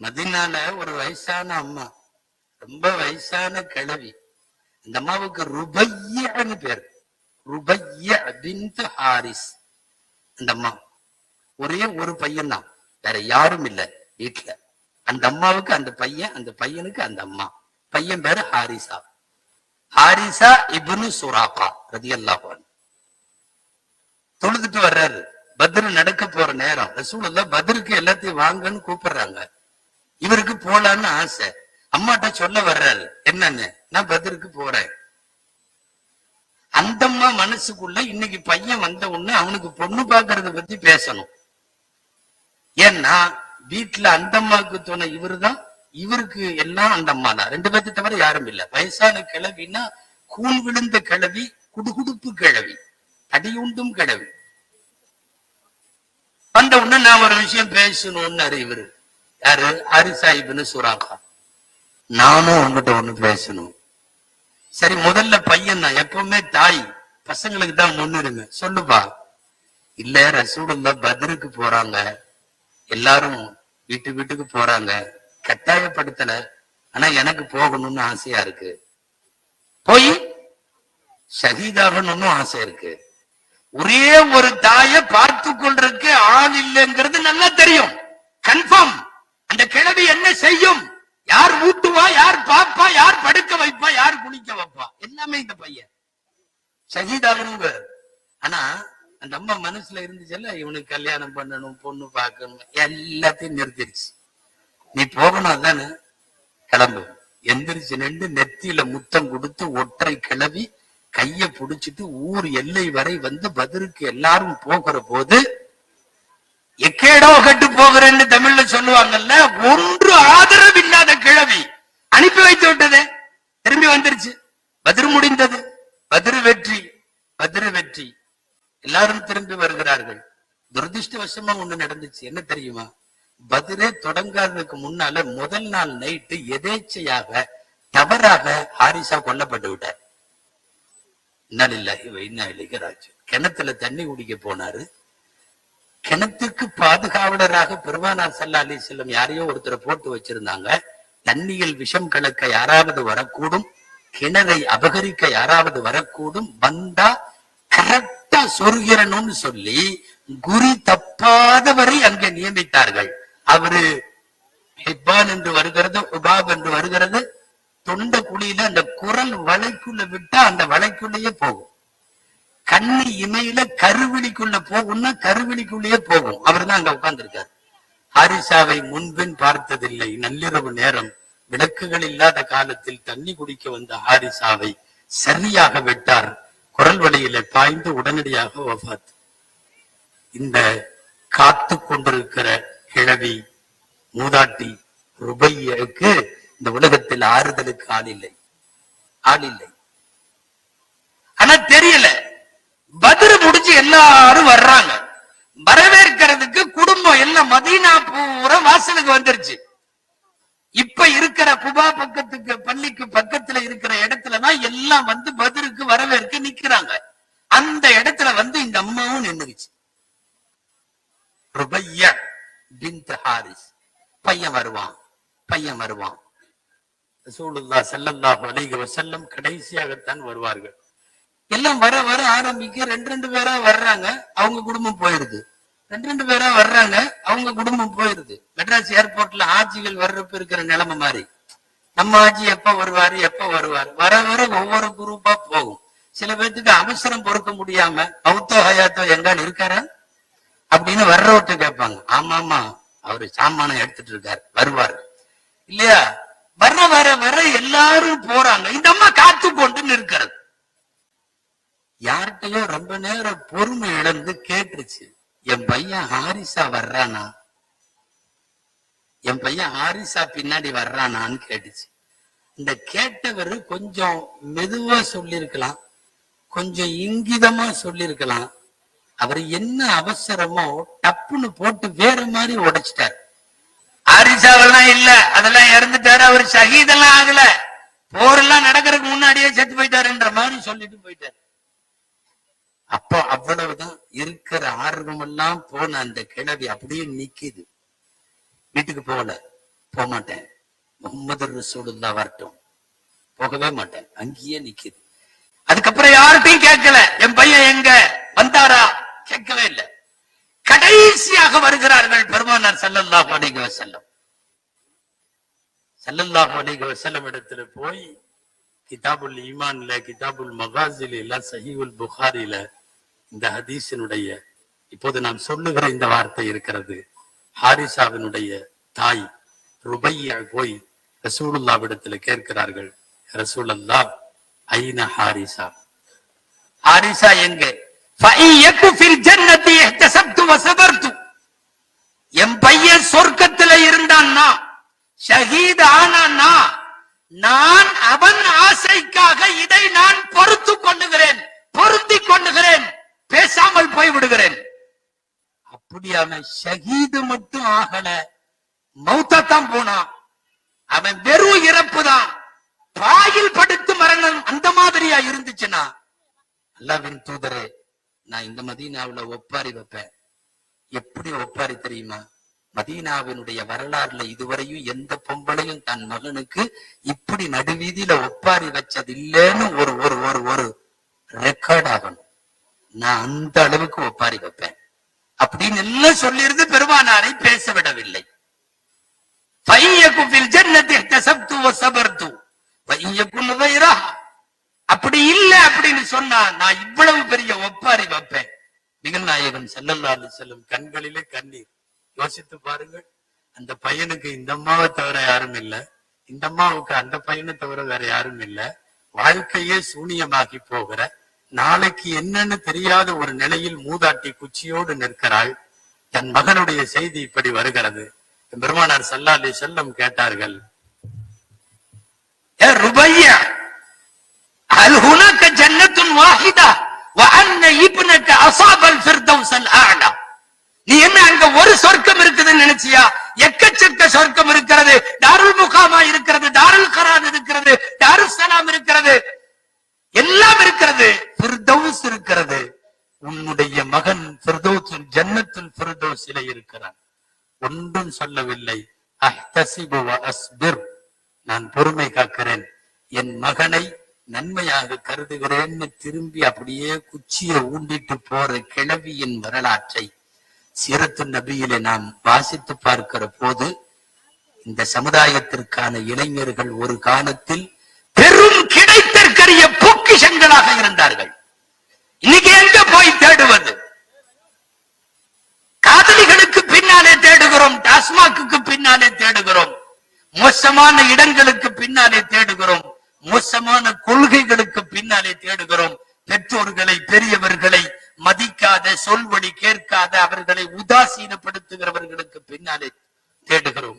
மதினால ஒரு வயசான அம்மா. ரொம்ப வயசான கிழவி. அந்த அம்மாவுக்கு ருபையன்னு பேர். ருபைய அபிந்து ஹாரிஸ். அந்த அம்மா. ஒரே ஒரு பையன் தான் வேற யாரும் இல்லை வீட்டுல அந்த அம்மாவுக்கு அந்த பையன் அந்த பையனுக்கு அந்த அம்மா. பையன் பேரு ஹாரிசா. ஹாரிசா இப்னு சுராபா ரதியல்லாஹு அன்ஹு. தொழுதுட்டு வர்றாரு. பத்ரு நடக்க போற நேரம். ரசூலுல்லாஹ் பத்ருக்கு எல்லாத்தையும் வாங்கன்னு கூப்பிடுறாங்க. இவருக்கு போலான்னு ஆசை. அம்மாட்ட சொல்ல வர்றாரு. என்னன்னு? நான் பதிலுக்கு போறேன். அந்தம்மா மனசுக்குள்ள இன்னைக்கு பையன் வந்த உடனே அவனுக்கு பொண்ணு பாக்குறத பத்தி பேசணும். ஏன்னா வீட்டுல அந்தம்மாவுக்கு தோண இவரு தான் இவருக்கு எல்லாம் அந்த அம்மா தான் ரெண்டு பேர்த்து தவிர யாரும் இல்ல. வயசான கிழவின்னா கூன் விழுந்த கிழவி குடுகுடுப்பு கிழவி அடியுண்டும் கிழவி. வந்த உடனே நான் ஒரு விஷயம் பேசணும்னாரு இவரு யாரு? ஹரி சாஹிப்னு சுராக்கா நானும் உங்ககிட்ட ஒண்ணு பேசணும். சரி முதல்ல பையன் தான். எப்பவுமே தாய். பசங்களுக்கு தான் முன்னுரிமை. சொல்லுப்பா. இல்ல ரசூலுல்லா பத்ருக்கு போறாங்க. எல்லாரும் வீட்டு வீட்டுக்கு போறாங்க. கட்டாயப்படுத்தல. ஆனா எனக்கு போகணும்னு ஆசையா இருக்கு. போய் ஷஹீதாகணும்னு ஆசை இருக்கு. ஒரே ஒரு தாய பார்த்து கொள்றதுக்கு ஆள் இல்லைங்கிறது நல்லா தெரியும் கன்ஃபார்ம் அந்த கிழவி என்ன செய்யும் யார் ஊட்டுவா யார் பாப்பா யார் படுக்க வைப்பா யார் குளிக்க வைப்பா? எல்லாமே இந்த பையன். ஷஹீதாகணுங்க ஆனா அந்த அம்மா மனசுல இருந்துச்சுல்ல இவனுக்கு கல்யாணம் பண்ணணும் பொண்ணு பார்க்கணும் எல்லாத்தையும் நிறுத்திடுச்சு. நீ போகணும் அதானே? கிளம்பு. எந்திரிச்சு நின்று நெத்தியில முத்தம் கொடுத்து ஒற்றை கிளவி கைய புடிச்சிட்டு ஊர் எல்லை வரை வந்து பதிலுக்கு எல்லாரும் போகிற போது எக்கேடோ கட்டு போகிறேன்னு தமிழ்ல சொல்லுவாங்கல்ல ஒரு அனுப்பி வைத்து விட்டதே. திரும்பி வந்துருச்சு. பதிர் முடிந்தது. பதிர் வெற்றி. பதிர் வெற்றி. எல்லாரும் திரும்பி வருகிறார்கள். துரதிருஷ்டவசமா ஒண்ணு நடந்துச்சு. என்ன தெரியுமா? பதிரே தொடங்காததுக்கு முன்னால முதல் நாள் நைட்டு எதேச்சையாக தவறாக ஹாரிசா கொல்லப்பட்டு விட்டார். இன்னலில்லாஹி வைனா இளைகராஜ் கிணத்துல தண்ணி குடிக்க போனாரு. கிணத்துக்கு பாதுகாவலராக பெருமானா சல்லா அலி செல்லம் யாரையோ ஒருத்தரை போட்டு வச்சிருந்தாங்க. தண்ணியில் விஷம் கலக்க யாராவது வரக்கூடும் கிணறை அபகரிக்க யாராவது வரக்கூடும் வந்தா கரெக்டா சொருகிறணும்னு சொல்லி குறி தப்பாதவரை அங்கே நியமித்தார்கள். அவரு ஹிப்பான் என்று வருகிறது உபாப் என்று வருகிறது. தொண்ட குழியில அந்த குரல் வலைக்குள்ள விட்டா அந்த வலைக்குள்ளேயே போகும். கண்ணி இமையில கருவிழிக்குள்ள போகும்னா கருவிழிக்குள்ளேயே போகும். அவர் தான் அங்க உட்கார்ந்திருக்காரு. ஹாரிசாவை முன்பின் பார்த்ததில்லை. நள்ளிரவு நேரம். விளக்குகள் இல்லாத காலத்தில் தண்ணி குடிக்க வந்த ஹாரிசாவை சரியாக விட்டார். குரல் வழியில பாய்ந்து உடனடியாக வஃபாத் இந்த காத்து கொண்டிருக்கிற கிழவி மூதாட்டி ருபையருக்கு இந்த உலகத்தில் ஆறுதலுக்கு ஆள் இல்லை. ஆள் இல்லை. ஆனா தெரியல. பதில் முடிச்சு எல்லாரும் வர்றாங்க. வரவேற்கிறதுக்கு குடும்பம் எல்லாம் மதீனா பூரா வாசலுக்கு வந்துருச்சு. இப்ப இருக்கிற குபா பக்கத்துக்கு பள்ளிக்கு பக்கத்துல இருக்கிற இடத்துலதான் எல்லாம் வந்து பதிருக்கு வரவேற்க நிக்கிறாங்க. அந்த இடத்துல வந்து இந்த அம்மாவும் நின்னுச்சு ருபைய பின்த் ஹாரிஸ். பையன் வருவான் பையன் வருவான். ரசூலுல்லாஹ் ஸல்லல்லாஹு அலைஹி செல்லம் கடைசியாகத்தான் வருவார்கள். எல்லாம் வர வர ஆரம்பிக்க ரெண்டு ரெண்டு பேரா வர்றாங்க. அவங்க குடும்பம் போயிருது ரெண்டு ரெண்டு பேரா வர்றாங்க அவங்க குடும்பம் போயிருது. மெட்ராஸ் ஏர்போர்ட்ல ஆட்சிகள் வர்றப்ப இருக்கிற நிலைமை மாதிரி நம்ம ஆட்சி எப்ப வருவாரு எப்ப வருவாரு? வர வர ஒவ்வொரு குரூப்பா போகும். சில பேர்த்துக்கு அவசரம் பொறுக்க முடியாம பௌத்தோ ஹயாத்தோ எங்கான்னு இருக்காரா? அப்படின்னு வர்றவர்கிட்ட கேட்பாங்க. ஆமா ஆமா அவரு சாமானம் எடுத்துட்டு இருக்காரு வருவாரு. இல்லையா? வர வர வர எல்லாரும் போறாங்க. இந்த அம்மா காத்து கொண்டு நிற்கிறது யார்கிட்டயோ ரொம்ப நேரம் பொறுமை இழந்து கேட்டுருச்சு. என் பையன் ஹாரிசா வர்றானா? என் பையன் ஹாரிசா பின்னாடி வர்றானான்னு கேட்டுச்சு. இந்த கேட்டவர் கொஞ்சம் மெதுவா சொல்லியிருக்கலாம் கொஞ்சம் இங்கிதமா சொல்லியிருக்கலாம் அவர் என்ன அவசரமோ டப்புன்னு போட்டு வேற மாதிரி உடைச்சிட்டார். ஹாரிசாவெல்லாம் இல்ல அதெல்லாம் இறந்துட்டாரு அவர் ஷஹீதெல்லாம் ஆகல. போரெல்லாம் நடக்கிறதுக்கு முன்னாடியே செத்து போயிட்டாருன்ற மாதிரி சொல்லிட்டு போயிட்டாரு. அப்போ அவ்வளவுதான் இருக்கிற ஆர்வம் எல்லாம் போன அந்த கிழவி அப்படியே நிக்குது. வீட்டுக்கு போகல. போக மாட்டேன். முகமது ரசூலுல்லா வரட்டும். போகவே மாட்டேன். அங்கேயே நிக்குது. அதுக்கப்புறம் யார்கிட்டையும் கேட்கல. என் பையன் எங்க? வந்தாரா? கேட்கவே இல்லை. கடைசியாக வருகிறார்கள் பெருமானார் செல்லல்லா அலைஹி செல்லம் செல்லல்லா அலைஹி செல்லம் இடத்துல போய் கிதாபுல் ஈமான்ல கிதாபுல் மகாசில எல்லாம் சஹீஹுல் புகாரில இந்த ஹதீஸினுடைய இப்போது நான் சொல்லுகிற இந்த வார்த்தை இருக்கிறது. ஹாரிசாவினுடைய தாய் ருபையா போய் ரசூலுல்லாவிடத்துல கேட்கிறார்கள் ரசூலல்லா ஐன ஹாரிசா? ஹாரிசா எங்க? என் பையன் சொர்க்கத்துல இருந்தான்னா ஷஹீத் ஆனான்னா நான் அவன் ஆசைக்காக இதை நான் பொறுத்து கொண்டுகிறேன் பொருத்தி கொண்டுகிறேன் பேசாமல் போய் விடுகிறேன் அப்படி அவன் ஷஹீது மட்டும் ஆகல. மௌத்தான் போனான். அவன் வெறும் இறப்பு தான். பாயில் படுத்து மரணம் அந்த மாதிரியா இருந்துச்சுன்னா அல்லாவின் தூதரே நான் இந்த மதீனாவுல ஒப்பாரி வைப்பேன். எப்படி ஒப்பாரி தெரியுமா? மதீனாவினுடைய வரலாறுல இதுவரையும் எந்த பொம்பளையும் தன் மகனுக்கு இப்படி நடுவீதியில ஒப்பாரி வச்சது இல்லைன்னு ஒரு ஒரு ஒரு ஒரு ரெக்கார்ட் ஆகணும். நான் அந்த அளவுக்கு ஒப்பாரி வைப்பேன். அப்படின்னு எல்லாம் சொல்லியிருந்து பெருமானாரை பேச விடவில்லை அப்படி இல்ல அப்படின்னு சொன்னா நான் இவ்வளவு பெரிய ஒப்பாரி வைப்பேன். நிகழ்நாயகன் செல்லல்லாது செல்லும் கண்களிலே கண்ணீர். யோசித்து பாருங்கள். அந்த பையனுக்கு இந்த அம்மாவை தவிர யாரும் இல்ல. இந்த அம்மாவுக்கு அந்த பையனை தவிர வேற யாரும் இல்லை. வாழ்க்கையே சூனியமாகி போகிற நாளைக்கு என்னன்னு தெரியாத ஒரு நிலையில் மூதாட்டி குச்சியோடு நிற்கிறாள் தன் மகனுடைய செய்தி இப்படி வருகிறது பெருமானார் சல்லா அலி செல்லம் கேட்டார்கள் ஏ ருபையா هل هناك جنة واحدة وأن ابنك أصاب الفردوس الأعلى நீ என்ன அங்க ஒரு சொர்க்கம் இருக்குதுன்னு நினைச்சியா எக்கச்சக்க சொர்க்கம் இருக்கிறது தாருல் முகாமா இருக்கிறது தாருல் கரான் இருக்கிறது தாருல் சலாம் இருக்கிறது எல்லாம் இருக்கிறது. ஃபிர்தௌஸ் இருக்கிறது. உன்னுடைய மகன் ஃபிர்தௌஸில் ஜன்னத்துல் ஃபிர்தௌஸிலே இருக்கிறான். ஒன்றும் சொல்லவில்லை. அஸ்பிர் நான் பொறுமை காக்கிறேன். என் மகனை நன்மையாக கருதுகிறேன்னு திரும்பி அப்படியே குச்சியை ஊண்டிட்டு போற கிழவியின் வரலாற்றை சீரத்து நபியிலே நாம் வாசித்து பார்க்கிற போது இந்த சமுதாயத்திற்கான இளைஞர்கள் ஒரு காலத்தில் பெரும் கிடைத்தற்கரிய பொக்கிஷங்களாக இருந்தார்கள். இன்னைக்கு எங்க போய் தேடுவது? காதலிகளுக்கு பின்னாலே தேடுகிறோம் டாஸ்மாக்கு பின்னாலே தேடுகிறோம் மோசமான இடங்களுக்கு பின்னாலே தேடுகிறோம் மோசமான கொள்கைகளுக்கு பின்னாலே தேடுகிறோம். பெற்றோர்களை பெரியவர்களை மதிக்காத சொல்வடி கேட்காத அவர்களை உதாசீனப்படுத்துகிறவர்களுக்கு பின்னாலே தேடுகிறோம்.